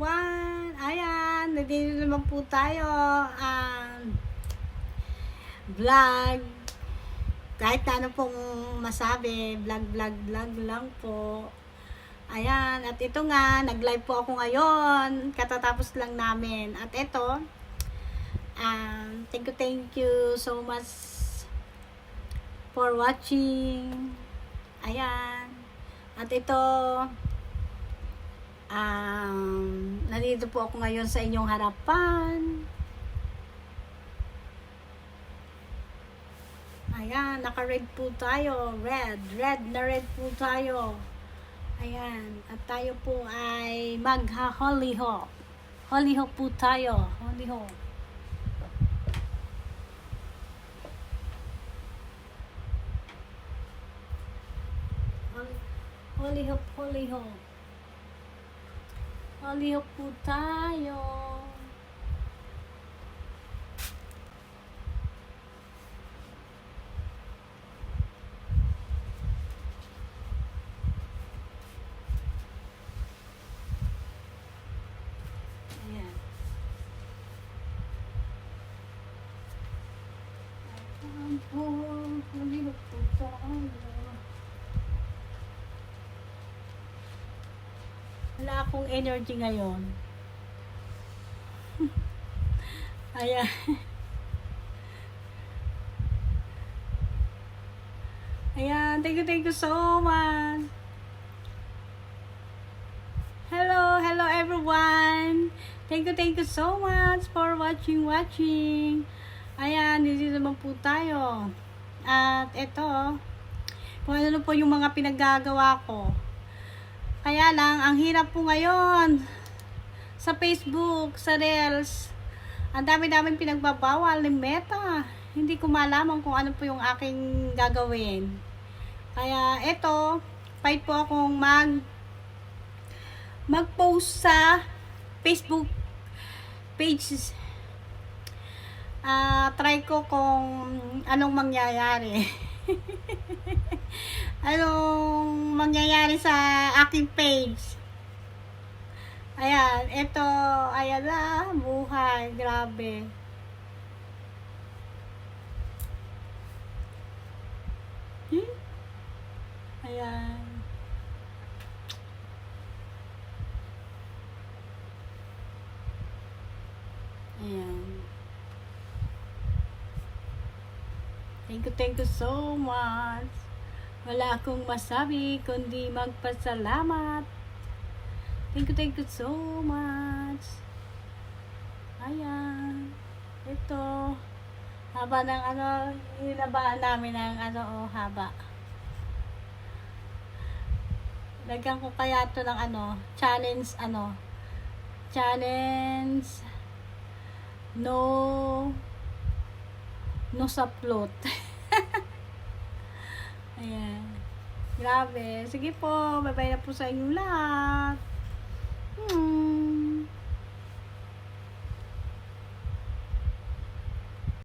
everyone! Ayan, nandito naman po tayo. Um, vlog. Kahit ano pong masabi, vlog, vlog, vlog lang po. Ayan, at ito nga, nag-live po ako ngayon. Katatapos lang namin. At ito, um, thank you, thank you so much for watching. Ayan. At ito, Um, nandito po ako ngayon sa inyong harapan. Ayan, naka-red po tayo. Red. Red na red po tayo. Ayan. At tayo po ay magha-holy ho. Holy ho po tayo. Holy ho. Holy- Halihok po tayo. Ayan. Ayan po, halihok po tayo. Wala akong energy ngayon. Ayan. Ayan, thank you, thank you so much. Hello, hello everyone. Thank you, thank you so much for watching, watching. Ayan, dito naman po tayo. At ito, kung ano po yung mga pinaggagawa ko. Kaya lang, ang hirap po ngayon sa Facebook, sa Reels. Ang dami-daming pinagbabawal ni Meta. Hindi ko malaman kung ano po yung aking gagawin. Kaya ito, fight po akong mag mag-post sa Facebook pages. Ah, try ko kung anong mangyayari. anong mangyayari sa aking page. Ayan, ito, ayan na, buhay, grabe. Hmm? Ayan. Ayan. Thank you, thank you so much. Wala akong masabi kundi magpasalamat. Thank you, thank you so much. Ayan. Ito. Haba ng ano, hinabaan namin ng ano, oh, haba. Lagyan ko kaya to ng ano, challenge, ano, challenge, no, no saplot. Ayan. Grabe. Sige po. Bye-bye na po sa inyong lahat. Hmm.